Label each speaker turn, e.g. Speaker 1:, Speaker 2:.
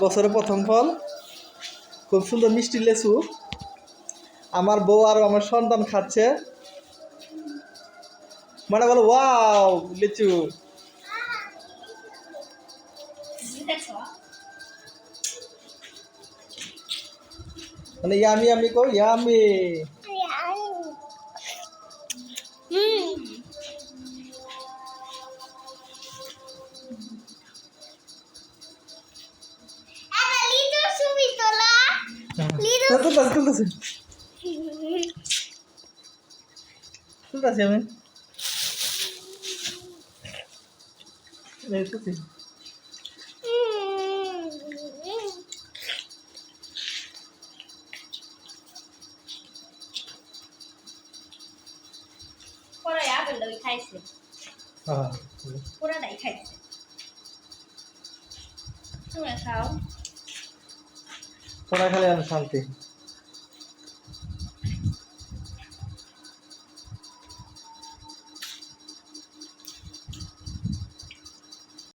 Speaker 1: বছরের প্রথম ফল। খুব সুন্দর মিষ্টি লেচু। আমার বউ আর আমার সন্তান খাচ্ছে। মানে বলো, ওয়াও, লিচু। মানে ইয়ামি আমি কো ইয়ামি। তুলতেছি তুলতেছি তুলতেছি আমি এই তুলছি
Speaker 2: পরে আপেল ওই খাইছে। পুরাটাই খাইছে। তোমরা খাও।
Speaker 1: পড়া খালি আমি শান্তি।